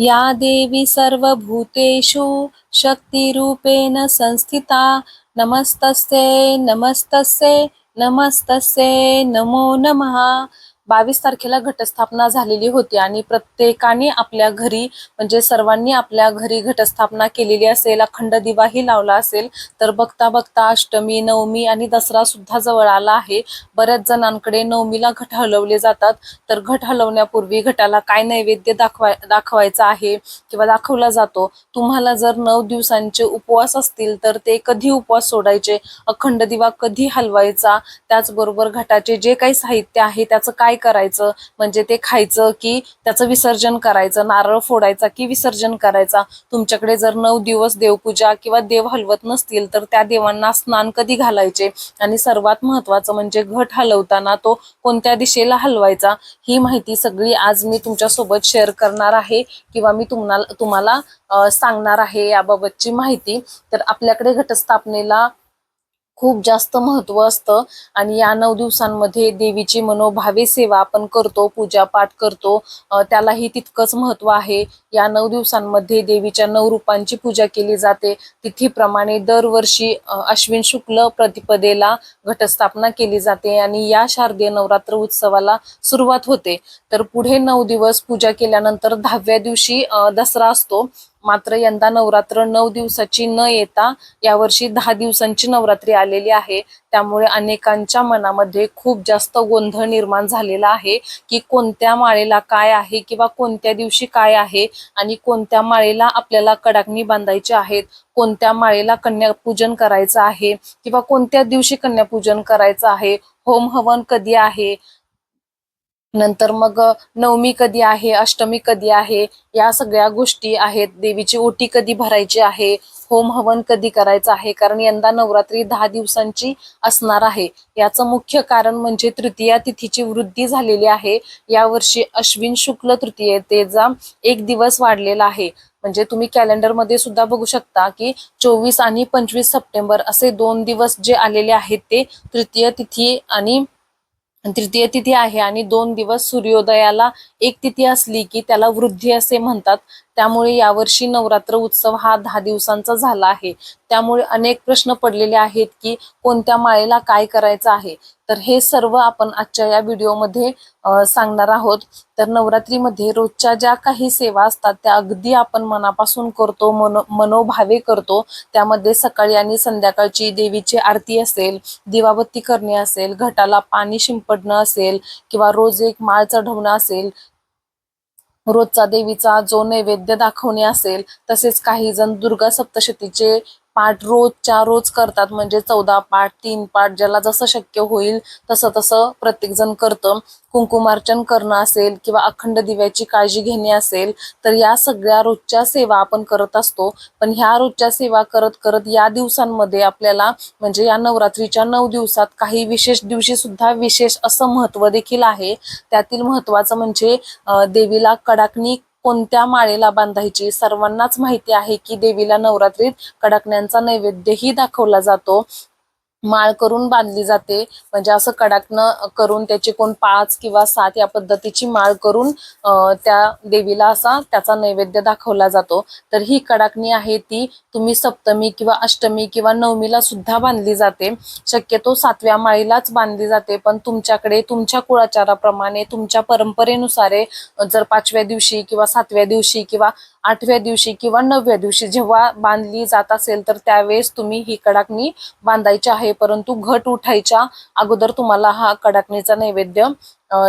या देवी सर्वभूतेषु शक्तिरूपेण संस्थिता। नमस्तस्य नमस्तस्य नमस्तस्य नमो नमः। बावीस तारखेला घटस्थापना झालेली होती आणि प्रत्येकाने आपल्या घरी म्हणजे सर्वांनी आपल्या घरी घटस्थापना केलेली असेल अखंड दिवाही लावला असेल तर बघता बघता अष्टमी नवमी आणि दसरा सुद्धा जवळ आला आहे. बऱ्याच जणांकडे नवमीला घट हलवले जातात. तर घट हलवण्यापूर्वी घटाला काय नैवेद्य दाखवाय दाखवायचा आहे किंवा दाखवला जातो? तुम्हाला जर नऊ दिवसांचे उपवास असतील तर ते कधी उपवास सोडायचे? अखंड दिवा कधी हलवायचा? त्याचबरोबर घटाचे जे काही साहित्य आहे त्याचं काय करायचं? म्हणजे ते खायचं की त्याचं विसर्जन करायचं नारळ फोडायचा की विसर्जन करायचा? तुमच्याकडे जर नऊ दिवस देवपूजा किंवा देव हलवत नसतील तर त्या देवांना स्नान कधी घालायचे? आणि सर्वात महत्वाचं म्हणजे घट हलवताना तो कोणत्या दिशेला हलवायचा? ही माहिती सगळी आज मी तुमच्यासोबत शेअर करणार आहे किंवा मी तुम्हाला तुम्हाला सांगणार आहे याबाबतची माहिती. तर आपल्याकडे घटस्थापनेला खूप जास्त महत्त्व असतं. आणि या नऊ दिवसांमध्ये देवीची मनोभावे सेवा आपण करतो पूजा पाठ करतो त्यालाही तितकंच महत्त्व आहे. या नऊ दिवसांमध्ये देवीच्या नऊ रूपांची पूजा केली जाते. तिथीप्रमाणे दरवर्षी अश्विन शुक्ल प्रतिपदेला घटस्थापना केली जाते आणि या शारदीय नवरात्र उत्सवाला सुरुवात होते. तर पुढे नऊ दिवस पूजा केल्यानंतर दहाव्या दिवशी दसरा असतो. मात्र यंदा नवरात्र नऊ दिवसाची न येता यावर्षी दहा दिवसांची नवरात्री आलेली आहे. त्यामुळे अनेकांच्या मनामध्ये खूप जास्त गोंधळ निर्माण झालेला आहे की कोणत्या माळेला काय आहे किंवा कोणत्या दिवशी काय आहे आणि कोणत्या माळेला आपल्याला कडाकणी बांधायची आहेत कोणत्या माळेला कन्यापूजन करायचं आहे किंवा कोणत्या दिवशी कन्यापूजन करायचं आहे होम हवन कधी आहे नंतर मग नवमी कधी आहे अष्टमी कधी आहे या सगळ्या गोष्टी आहेत. देवीची ओटी कधी भरायची आहे होम हवन कधी करायचं आहे कारण यंदा नवरात्री दहा दिवसांची असणार आहे. याचं मुख्य कारण म्हणजे तृतीया तिथीची वृद्धी झालेली आहे. यावर्षी अश्विन शुक्ल तृतीयेचा एक दिवस वाढलेला आहे. म्हणजे तुम्ही कॅलेंडरमध्ये सुद्धा बघू शकता की चोवीस आणि पंचवीस सप्टेंबर असे दोन दिवस जे आलेले आहेत ते तृतीय तिथी आणि तृतीय तिथी आहे आणि दोन दिवस सूर्योदयाला एक तिथी असली की त्याला वृद्धी असे म्हणतात. त्यामुळे यावर्षी नवरात्र उत्सव हा दहा दिवसांचा झाला आहे. त्यामुळे अनेक प्रश्न पडलेले आहेत की कोणत्या माळेला काय करायचं आहे? तर हे सर्व आपण आजच्या या व्हिडिओमध्ये सांगणार आहोत. तर नवरात्रीमध्ये रोजच्या ज्या काही सेवा असतात त्या अगदी आपण मनापासून करतो मनो मनोभावे करतो. त्यामध्ये सकाळी आणि संध्याकाळची देवीची आरती असेल दिवाबत्ती करणे असेल घटाला पाणी शिंपडणं असेल किंवा रोज एक माळ चढवणं असेल रोजचा देवीचा जो नैवेद्य दाखवणे असेल तसेच काही जण दुर्गा सप्तशतीचे पाठ रोजच्या रोज करतात म्हणजे चौदा पाठ तीन पाठ ज्याला जसं शक्य होईल तसं तसं प्रत्येक जण करतं. कुंकुमार्चन करणं असेल किंवा अखंड दिव्याची काळजी घेणे असेल तर या सगळ्या रोजच्या सेवा आपण करत असतो. पण ह्या रोजच्या सेवा करत करत या दिवसांमध्ये आपल्याला म्हणजे या नवरात्रीच्या नऊ दिवसात काही विशेष दिवशी सुद्धा विशेष असं महत्त्व देखील आहे. त्यातील महत्वाचं म्हणजे देवीला कडाकणी कोणत्या माळेला बांधायची सर्वांनाच माहिती आहे की देवीला नवरात्रीत कडाकण्यांचा नैवेद्यही दाखवला जातो. माळ करून बांधली जाते. म्हणजे असं कडाकनं करून त्याची कोण पाच किंवा सात या पद्धतीची माळ करून त्या देवीला असा त्याचा नैवेद्य दाखवला जातो. तर ही कडाकणी आहे ती तुम्ही सप्तमी किंवा अष्टमी किंवा नवमीला सुद्धा बांधली जाते. शक्यतो सातव्या माळीलाच बांधली जाते. पण तुमच्याकडे तुमच्या कुळाचाराप्रमाणे तुमच्या परंपरेनुसारे जर पाचव्या दिवशी किंवा सातव्या दिवशी किंवा आठव्या दिवशी किंवा नवव्या दिवशी जेव्हा बांधली जात असेल तर त्यावेळेस तुम्ही ही कडाकणी बांधायची आहे. परंतु घट उठायच्या अगोदर तुम्हाला हा कडाकणीचा नैवेद्य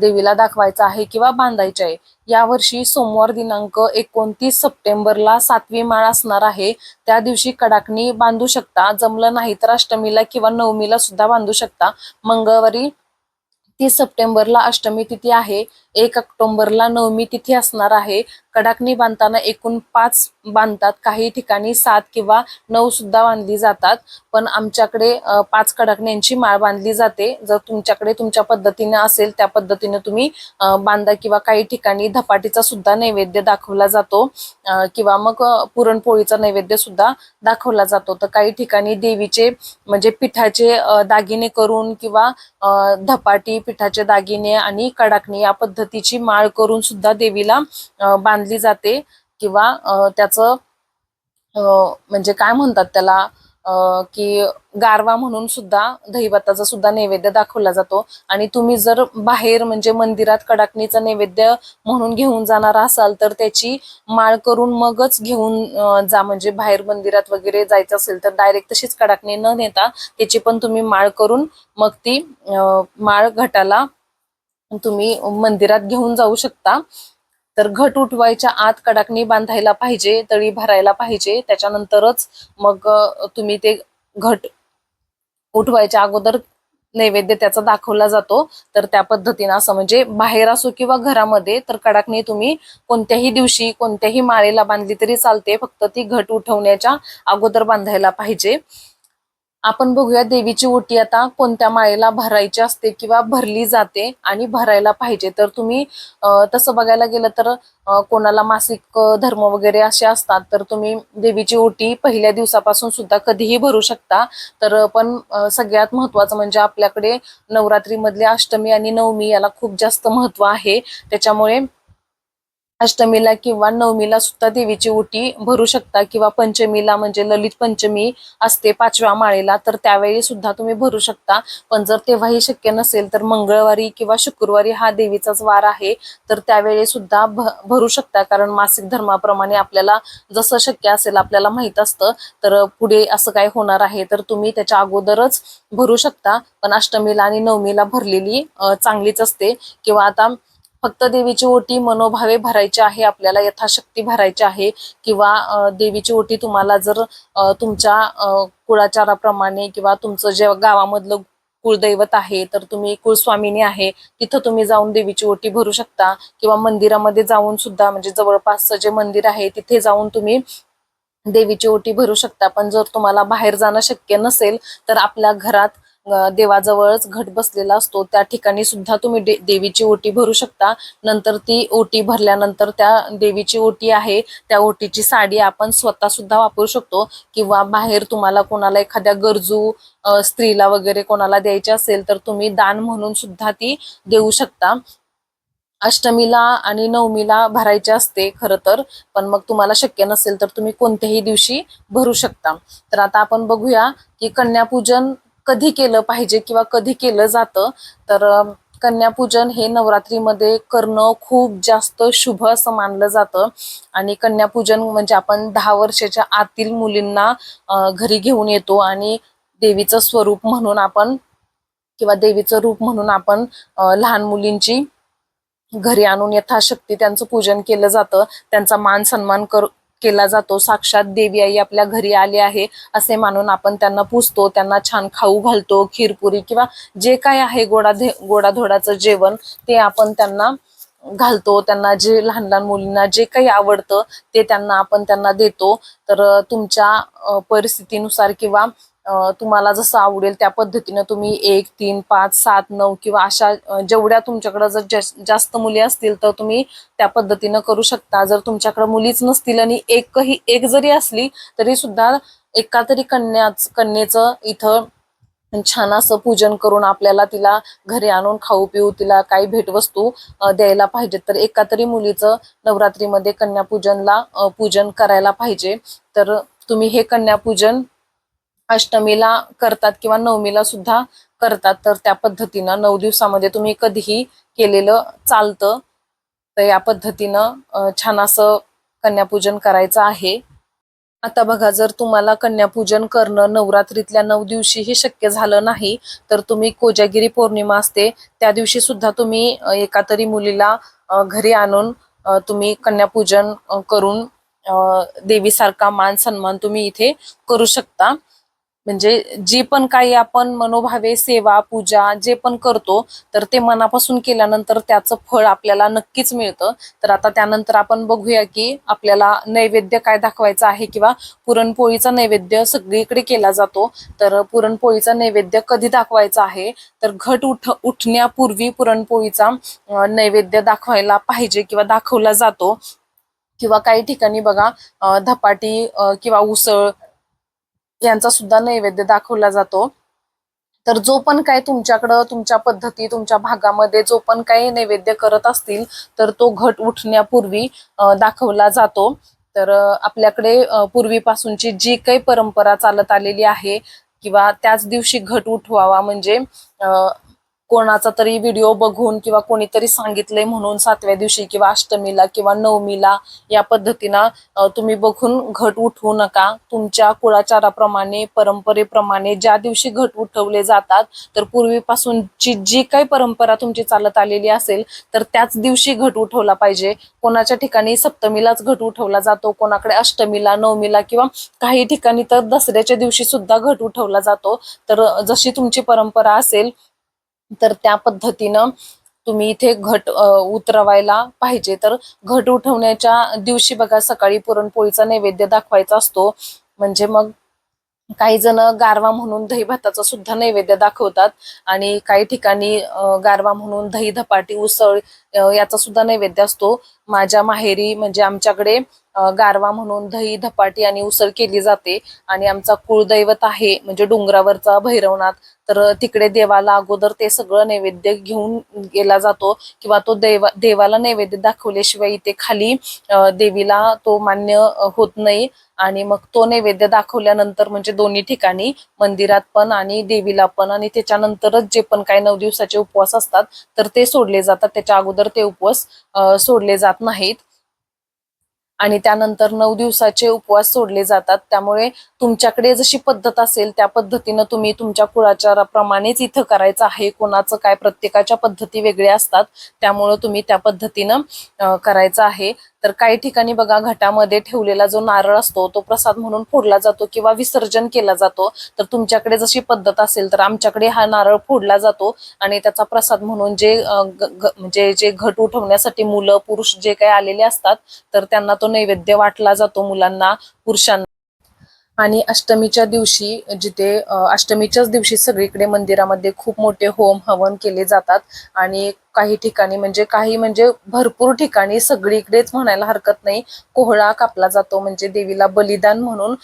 देवीला दाखवायचा आहे किंवा बांधायचा आहे. यावर्षी सोमवार दिनांक एकोणतीस सप्टेंबरला सातवी माळ असणार आहे. त्या दिवशी कडाकणी बांधू शकता. जमलं नाही तर अष्टमीला किंवा नवमीला सुद्धा बांधू शकता. मंगळवारी तीस सप्टेंबरला अष्टमी तिथी आहे. एक ऑक्टोंबरला नवमी तिथी असणार आहे. कडाकणी बांधताना एकूण पाच बांधतात. काही ठिकाणी सात किंवा नऊ सुद्धा बांधली जातात. पण आमच्याकडे पाच कडाकण्यांची माळ बांधली जाते. जर तुमच्याकडे तुमच्या पद्धतीने असेल त्या पद्धतीने तुम्ही बांधा किंवा काही ठिकाणी धपाटीचा सुद्धा नैवेद्य दाखवला जातो. किंवा मग पुरणपोळीचा नैवेद्य सुद्धा दाखवला जातो. तर काही ठिकाणी देवीचे म्हणजे पिठाचे दागिने करून किंवा धपाटी पिठाचे दागिने आणि कडाकणी या पद्धतीची माळ करून सुद्धा देवीला बांधली जाते किंवा त्याचं म्हणजे काय म्हणतात त्याला अ, की गारवा म्हणून सुद्धा दहीभाताचा सुद्धा नैवेद्य दाखवला जातो. आणि तुम्ही जर बाहेर म्हणजे मंदिरात कडाकणीचा नैवेद्य म्हणून घेऊन जाणार असाल तर त्याची माळ करून मगच घेऊन जा. म्हणजे बाहेर मंदिरात वगैरे जायचं असेल तर डायरेक्ट तशीच कडाकणी न नेता त्याची पण तुम्ही माळ करून मग ती माळ घटाला तुम्ही मंदिरात घेऊन जाऊ शकता. तर घट उठवायच्या आत कडाकणी बांधायला पाहिजे तळी भरायला पाहिजे. त्याच्यानंतरच मग तुम्ही ते घट उठवायच्या अगोदर नैवेद्य त्याचा दाखवला जातो. तर त्या पद्धतीनं असं म्हणजे बाहेर असो किंवा घरामध्ये तर कडाकणी तुम्ही कोणत्याही दिवशी कोणत्याही माळेला बांधली तरी चालते. फक्त ती घट उठवण्याच्या अगोदर बांधायला पाहिजे. आपण बघूया देवीची ओटी आता कोणत्या माळेला भरायची असते किंवा भरली जाते आणि भरायला पाहिजे. तर तुम्ही तसं बघायला गेलं तर कोणाला मासिक धर्म वगैरे असे असतात तर तुम्ही देवीची ओटी पहिल्या दिवसापासून सुद्धा कधीही भरू शकता. तर पण सगळ्यात महत्वाचं म्हणजे आपल्याकडे नवरात्रीमधले अष्टमी आणि नवमी याला खूप जास्त महत्त्व आहे. त्याच्यामुळे अष्टमीला किंवा नवमीला सुद्धा देवीची ओटी भरू शकता किंवा पंचमीला म्हणजे ललित पंचमी असते पाचव्या माळेला तर त्यावेळी सुद्धा तुम्ही भरू शकता. पण जर तेव्हाही शक्य नसेल तर मंगळवारी किंवा शुक्रवारी हा देवीचाच वार आहे तर त्यावेळी सुद्धा भ- भरू शकता. कारण मासिक धर्माप्रमाणे आपल्याला जसं शक्य असेल आपल्याला माहीत असतं तर पुढे असं काय होणार आहे तर तुम्ही त्याच्या अगोदरच भरू शकता. पण अष्टमीला आणि नवमीला भरलेली चांगलीच असते. किंवा आता फक्त देवीची ओटी मनोभावे भरायची आहे आपल्याला यथाशक्ती भरायची आहे किंवा देवीची ओटी तुम्हाला जर तुमच्या कुळाचाराप्रमाणे किंवा तुमचं जे गावामधलं कुळदैवत आहे तर तुम्ही कुळस्वामिनी आहे तिथं तुम्ही जाऊन देवीची ओटी भरू शकता. किंवा मंदिरामध्ये जाऊन सुद्धा म्हणजे जवळपासचं जे मंदिर आहे तिथे जाऊन तुम्ही देवीची ओटी भरू शकता. पण जर तुम्हाला बाहेर जाणं शक्य नसेल तर आपल्या घरात देवाजवळच घट बसलेला असतो. त्या ठिकाणी सुद्धा तुम्ही दे- देवीची ओटी भरू शकता. नंतर ती ओटी भरल्यानंतर त्या देवीची ओटी आहे. त्या ओटीची साडी आपण स्वतः सुद्धा वापरू शकतो. किंवा बाहेर तुम्हाला कोणाला एखाद्या गरजू स्त्रीला वगैरे कोणाला द्यायची असेल तर तुम्ही दान म्हणून सुद्धा ती देऊ शकता. अष्टमीला आणि नवमीला भरायचे असते खरं तर. पण मग तुम्हाला शक्य नसेल तर तुम्ही कोणत्याही दिवशी भरू शकता. तर आता आपण बघूया की कन्यापूजन कधी केलं पाहिजे किंवा कधी केलं जातं तर कन्यापूजन हे नवरात्रीमध्ये करणं खूप जास्त शुभ असं मानलं जातं. आणि कन्यापूजन म्हणजे आपण दहा वर्षाच्या आतील मुलींना घरी घेऊन येतो आणि देवीचं स्वरूप म्हणून आपण किंवा देवीचं रूप म्हणून आपण लहान मुलींची घरी आणून यथाशक्ती त्यांचं पूजन केलं जातं. त्यांचा मान सन्मान कर केला जातो. साक्षात देवी आई आपल्या घरी आली आहे असे मानून आपण त्यांना पुजतो त्यांना छान खाऊ घालतो खीरपुरी किंवा जे काय आहे गोडा गोडाधोडाचं जेवण ते आपण त्यांना घालतो. त्यांना जे लहान लहान मुलींना जे काही आवडतं ते त्यांना आपण त्यांना देतो. तर तुमच्या परिस्थितीनुसार किंवा तुम्हाला जसं आवडेल त्या पद्धतीनं तुम्ही एक तीन पाच सात नऊ किंवा अशा जेवढ्या तुमच्याकडे जर जास- जास्त मुली असतील तर तुम्ही त्या पद्धतीनं करू शकता. जर तुमच्याकडे मुलीच नसतील आणि एकही एक जरी असली तरी सुद्धा एका तरी कन्याच कन्येचं इथं छान असं पूजन करून आपल्याला तिला घरी आणून खाऊ पिऊ तिला काही भेटवस्तू द्यायला पाहिजे तर एका तरी मुलीचं नवरात्रीमध्ये कन्यापूजनला पूजन करायला पाहिजे. तर तुम्ही हे कन्यापूजन अष्टमीला करतात किंवा नवमीला सुद्धा करतात तर त्या पद्धतीनं नऊ दिवसामध्ये तुम्ही कधीही केलेलं चालतं. तर या पद्धतीनं छान असं कन्यापूजन करायचं आहे. आता बघा जर तुम्हाला कन्यापूजन करणं नवरात्रीतल्या नऊ दिवशीही शक्य झालं नाही तर तुम्ही कोजागिरी पौर्णिमा असते त्या दिवशी सुद्धा तुम्ही एका तरी मुलीला घरी आणून तुम्ही कन्यापूजन करून देवीसारखा मान सन्मान तुम्ही इथे करू शकता. म्हणजे जी पण काही आपण मनोभावे सेवा पूजा जे पण करतो तर ते मनापासून केल्यानंतर त्याचं फळ आपल्याला नक्कीच मिळतं. तर आता त्यानंतर आपण बघूया की आपल्याला नैवेद्य काय दाखवायचं आहे किंवा पुरणपोळीचा नैवेद्य सगळीकडे केला जातो. तर पुरणपोळीचा नैवेद्य कधी दाखवायचा आहे? तर घट उठ उठण्यापूर्वी पुरणपोळीचा नैवेद्य दाखवायला पाहिजे किंवा दाखवला जातो. किंवा काही ठिकाणी बघा धपाटी किंवा उसळ यांचा सुद्धा नैवेद्य दाखवला जातो. तर जो पण काय तुमच्याकडं तुमच्या पद्धती तुमच्या भागामध्ये जो पण काही नैवेद्य करत असतील तर तो घट उठण्यापूर्वी दाखवला जातो. तर आपल्याकडे पूर्वीपासूनची जी काही परंपरा चालत आलेली आहे किंवा त्याच दिवशी घट उठवावा म्हणजे कोणाचा तरी व्हिडिओ बघून किंवा कोणीतरी सांगितलंय म्हणून सातव्या दिवशी किंवा अष्टमीला किंवा नवमीला या पद्धतीनं तुम्ही बघून घट उठवू नका. तुमच्या कुळाचाराप्रमाणे परंपरेप्रमाणे ज्या दिवशी घट उठवले जातात तर पूर्वीपासूनची जी काही परंपरा तुमची चालत आलेली असेल तर त्याच दिवशी घट उठवला पाहिजे. कोणाच्या ठिकाणी सप्तमीलाच घट उठवला जातो कोणाकडे अष्टमीला नवमीला किंवा काही ठिकाणी तर दसऱ्याच्या दिवशी सुद्धा घट उठवला जातो. तर जशी तुमची परंपरा असेल तर त्या पद्धतीनं तुम्ही इथे घट उतरवायला पाहिजे. तर घट उठवण्याच्या दिवशी बघा सकाळी पुरणपोळीचा नैवेद्य दाखवायचा असतो. म्हणजे मग काही जण गारवा म्हणून दही भाताचा सुद्धा नैवेद्य दाखवतात आणि काही ठिकाणी गारवा म्हणून दही धपाटी उसळ याचा सुद्धा नैवेद्य असतो. माझ्या माहेरी म्हणजे आमच्याकडे गारवा म्हणून दही धपाटी आणि उसळ केली जाते. आणि आमचा कुळदैवत आहे म्हणजे डोंगरावरचा भैरवनाथ. तर तिकडे देवाला अगोदर ते सगळं नैवेद्य घेऊन गेला जातो. किंवा तो देवा देवाला नैवेद्य दाखवल्याशिवाय इथे खाली देवीला तो मान्य होत नाही. आणि मग तो नैवेद्य दाखवल्यानंतर म्हणजे दोन्ही ठिकाणी मंदिरात पण आणि देवीला पण. आणि त्याच्यानंतरच जे पण काही नऊ दिवसाचे उपवास असतात तर ते सोडले जातात. त्याच्या अगोदर ते उपवास सोडले जात नाहीत. आणि त्यानंतर नऊ दिवसाचे उपवास सोडले जातात. त्यामुळे तुमच्याकडे जशी पद्धत असेल त्या पद्धतीनं तुम्ही तुमच्या कुळाचाराप्रमाणेच इथं करायचं आहे. कोणाचं काय प्रत्येकाच्या पद्धती वेगळ्या असतात. त्यामुळं तुम्ही त्या पद्धतीनं करायचं आहे. तर काही ठिकाणी बघा घटामध्ये ठेवलेला जो नारळ असतो तो प्रसाद म्हणून फोडला जातो किंवा विसर्जन केला जातो. तर तुमच्याकडे जशी पद्धत असेल तर आमच्याकडे हा नारळ फोडला जातो आणि त्याचा प्रसाद म्हणून जे म्हणजे जे घट उठवण्यासाठी मुलं पुरुष जे काही आलेले असतात तर त्यांना तो नैवेद्य वाटला जातो मुलांना पुरुषांना. आणि अष्टमीच्या दिवशी जिथे अष्टमीच्याच दिवशी सगळीकडे मंदिरामध्ये खूप मोठे होम हवन केले जातात. आणि काही ठिकाणी म्हणजे काही म्हणजे भरपूर ठिकाणी सगळीकडेच म्हणायला हरकत नाही. कोहळा कापला जातो म्हणजे देवीला बलिदान म्हणून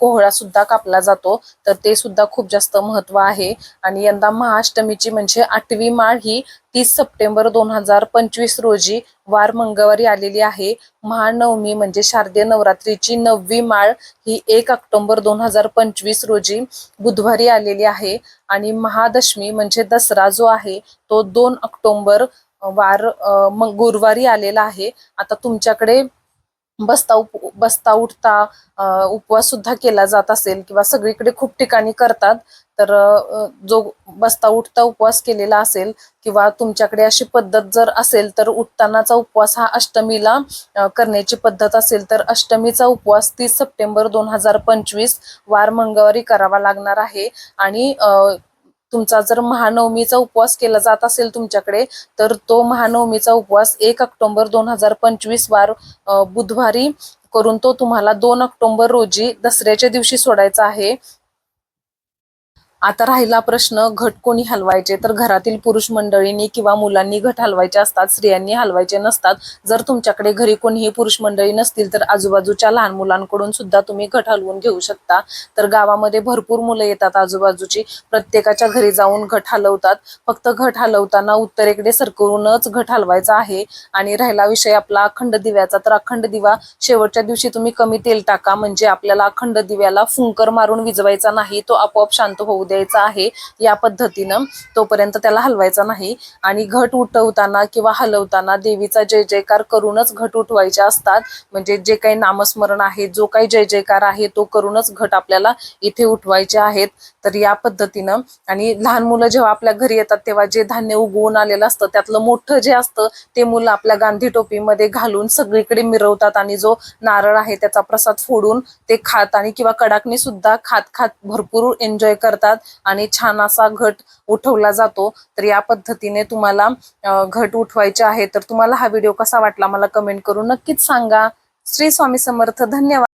कोहळा सुद्धा कापला जातो. तर ते सुद्धा खूप जास्त महत्त्व आहे. आणि यंदा महाअष्टमीची म्हणजे आठवी माळ ही तीस सप्टेंबर दोन हजार पंचवीस रोजी वार मंगळवारी आलेली आहे. महानवमी म्हणजे शारदीय नवरात्रीची नववी माळ ही एक ऑक्टोबर दोन हजार पंचवीस रोजी बुधवारी आलेली आहे. आणि महादशमी म्हणजे दसरा जो आहे तो दोन ऑक्टोंबर वार मग गुरुवारी आलेला आहे. आता तुमच्याकडे बसता उप बसता उठता उपवास सुद्धा केला जात असेल किंवा सगळीकडे खूप ठिकाणी करतात तर जो बसता उठता उपवास केलेला असेल किंवा तुमच्याकडे अशी पद्धत जर असेल तर उठतानाचा उपवास हा अष्टमीला करण्याची पद्धत असेल तर अष्टमीचा उपवास तीस सप्टेंबर दोन हजार पंचवीस वार मंगळवारी करावा लागणार आहे. आणि तुमचा जर महानवमीचा उपवास केला जात असेल तुमच्याकडे तर तो महानवमीचा उपवास एक ऑक्टोबर दोन हजार पंचवीस वार बुधवारी करून तो तुम्हाला दोन ऑक्टोबर रोजी दसऱ्याच्या दिवशी सोडायचा आहे. आता राहिला प्रश्न घट कोणी हलवायचे? तर घरातील पुरुष मंडळींनी किंवा मुलांनी घट हलवायचे असतात स्त्रियांनी हलवायचे नसतात. जर तुमच्याकडे घरी कोणीही पुरुष मंडळी नसतील तर आजूबाजूच्या लहान मुलांकडून सुद्धा तुम्ही घट हलवून घेऊ शकता. तर गावामध्ये भरपूर मुलं येतात आजूबाजूची. प्रत्येकाच्या घरी जाऊन घट हलवतात. फक्त घट हलवताना उत्तरेकडे सरकवूनच घट हलवायचा आहे. आणि राहिला विषय आपला अखंड दिव्याचा. तर अखंड दिवा शेवटच्या दिवशी तुम्ही कमी तेल टाका. म्हणजे आपल्याला अखंड दिव्याला फुंकर मारून विजवायचा नाही तो आपोआप शांत होऊ द्यायचा आहे या पद्धतीनं. तोपर्यंत त्याला हलवायचा नाही. आणि घट उठवताना किंवा हलवताना देवीचा जय जयकार करूनच घट उठवायचे असतात. म्हणजे जे काही नामस्मरण आहे जो काही जय जयकार आहे तो करूनच घट आपल्याला इथे उठवायचे आहेत. तर या पद्धतीनं. आणि लहान मुलं जेव्हा आपल्या घरी येतात तेव्हा जे धान्य उगवून आलेलं असतं त्यातलं मोठं जे असतं ते मुलं आपल्या गांधी टोपीमध्ये घालून सगळीकडे मिरवतात. आणि जो नारळ आहे त्याचा प्रसाद फोडून ते खात आणि किंवा कडाकणी सुद्धा खात खात भरपूर एन्जॉय करतात. आणि छान असा घट उठवला जातो. तर या पद्धतीने तुम्हाला घट उठवायचे आहे. तर तुम्हाला हा व्हिडिओ कसा वाटला मला कमेंट करून नक्कीच सांगा. श्री स्वामी समर्थ धन्यवाद.